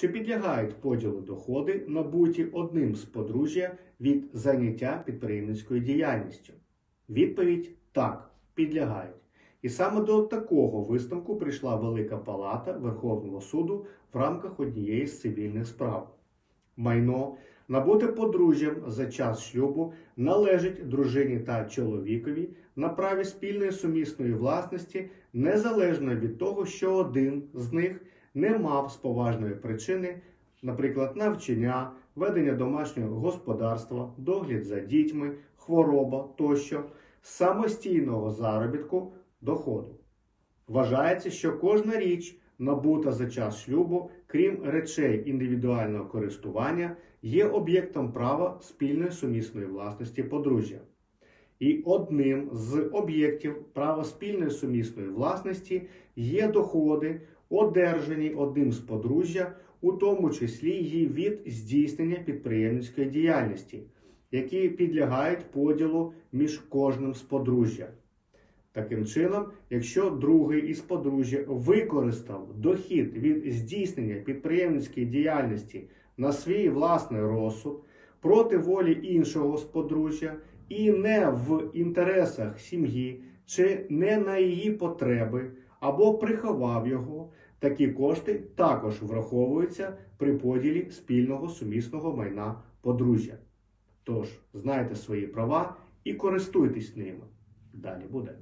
Чи підлягають поділу доходи, набуті одним з подружжя від заняття підприємницькою діяльністю? Відповідь так, підлягають. І саме до такого висновку прийшла Велика Палата Верховного суду в рамках однієї з цивільних справ. Майно, набуте подружжям за час шлюбу, належить дружині та чоловікові на праві спільної сумісної власності, незалежно від того, що один з них не мав з поважної причини, наприклад, навчання, ведення домашнього господарства, догляд за дітьми, хвороба тощо, самостійного заробітку доходу. Вважається, що кожна річ, набута за час шлюбу, крім речей індивідуального користування, є об'єктом права спільної сумісної власності подружжя. І одним з об'єктів права спільної сумісної власності є доходи, одержані одним з подружжя, у тому числі й від здійснення підприємницької діяльності, які підлягають поділу між кожним з подружжя. Таким чином, якщо другий із подружжя використав дохід від здійснення підприємницької діяльності на свій власний розсуд проти волі іншого з подружжя і не в інтересах сім'ї чи не на її потреби, або приховав його, такі кошти також враховуються при поділі спільного сумісного майна подружжя. Тож, знайте свої права і користуйтесь ними. Далі буде.